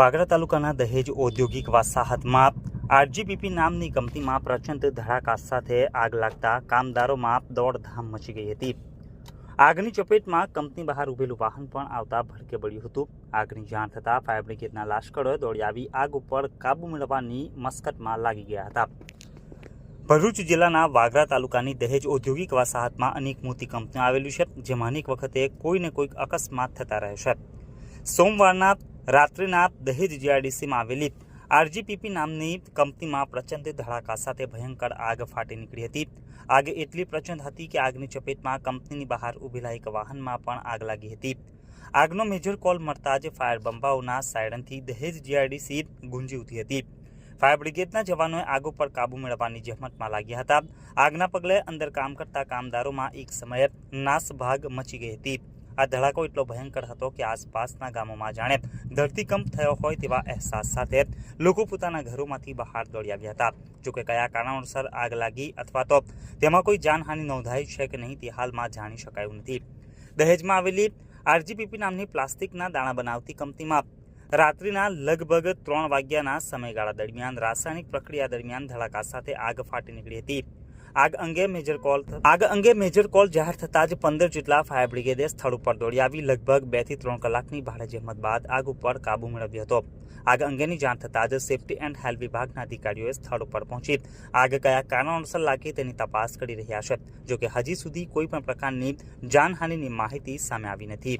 વાગરા તાલુકાના દહેજ ઔદ્યોગિક વસાહતમાં આરજીપીપી નામની કંપનીમાં પ્રચંડ ધડાકાશ સાથે આગ લાગતા કામદારોમાં દોડધામ મચી ગઈ હતી. આગની ચપેટમાં કંપની બહાર ઉભેલું વાહન પણ આવતા ભડકે પડ્યું હતું. આગની જાણ થતાં ફાયર બ્રિગેડના લાશ્કરોએ દોડી આવી આગ ઉપર કાબુ મેળવવાની મસ્કટમાં લાગી ગયા હતા. ભરૂચ જિલ્લાના વાગરા તાલુકાની દહેજ ઔદ્યોગિક વસાહતમાં અનેક મોટી કંપનીઓ આવેલી છે, જેમાં અનેક વખતે કોઈને કોઈક અકસ્માત થતા રહે છે. સોમવારના રાત્રિના દહેજ જીઆરડીસીમાં આવેલી આરજીપીપી નામની કંપનીમાં પ્રચંડ ધડાકા સાથે ભયંકર આગ ફાટી નીકળી હતી. આગ એટલી પ્રચંડ હતી કે આગની ચપેટમાં કંપનીની બહાર ઊભેલા એક વાહનમાં પણ આગ લાગી હતી. આગનો મેજર કોલ મળતા જ ફાયર બંબાઓના સાયરનથી દહેજ જીઆરડીસી ગુંજી ઉઠી હતી. ફાયર બ્રિગેડના જવાનોએ આગ ઉપર કાબુ મેળવવાની જહેમતમાં લાગ્યા હતા. આગના પગલે અંદર કામ કરતા કામદારોમાં એક સમયે નાસભાગ મચી ગઈ હતી. આ ધડાકો એટલો ભયંકર હતો કે આસપાસના ગામોમાં જાણે ધરતીકંપ થયો હોય તેવા અહેસાસ સાથે લોકો પોતાના ઘરોમાંથી બહાર દોડી આવ્યા હતા. જોકે કયા કારણોસર આગ લાગી અથવા તો તેમાં કોઈ જાનહાનિ નોંધાઈ છે કે નહીં તે હાલમાં જાણી શકાયું નથી. દહેજમાં આવેલી આરજીપીપી નામની પ્લાસ્ટિકના દાણા બનાવતી કંપનીમાં રાત્રિના લગભગ ત્રણ વાગ્યાના સમયગાળા દરમિયાન રાસાયણિક પ્રક્રિયા દરમિયાન ધડાકા સાથે આગ ફાટી નીકળી હતી. આગ અંગે મેજર કોલ આગ અંગે મેજર કોલ જાહેર થતાં જ પંદર જેટલા ફાયર બ્રિગેડે સ્થળ ઉપર દોડી આવી. લગભગ બેથી ત્રણ કલાકની ભારે જહેમત બાદ આગ ઉપર કાબુ મેળવ્યો હતો. આગ અંગેની જાણ થતાં જ સેફટી એન્ડ હેલ્થ વિભાગના અધિકારીઓએ સ્થળ ઉપર પહોંચી. આગ કયા કારણોસર લાગી તેની તપાસ કરી રહ્યા છે, જોકે હજી સુધી કોઈ પણ પ્રકારની જાનહાનિની માહિતી સામે આવી નથી.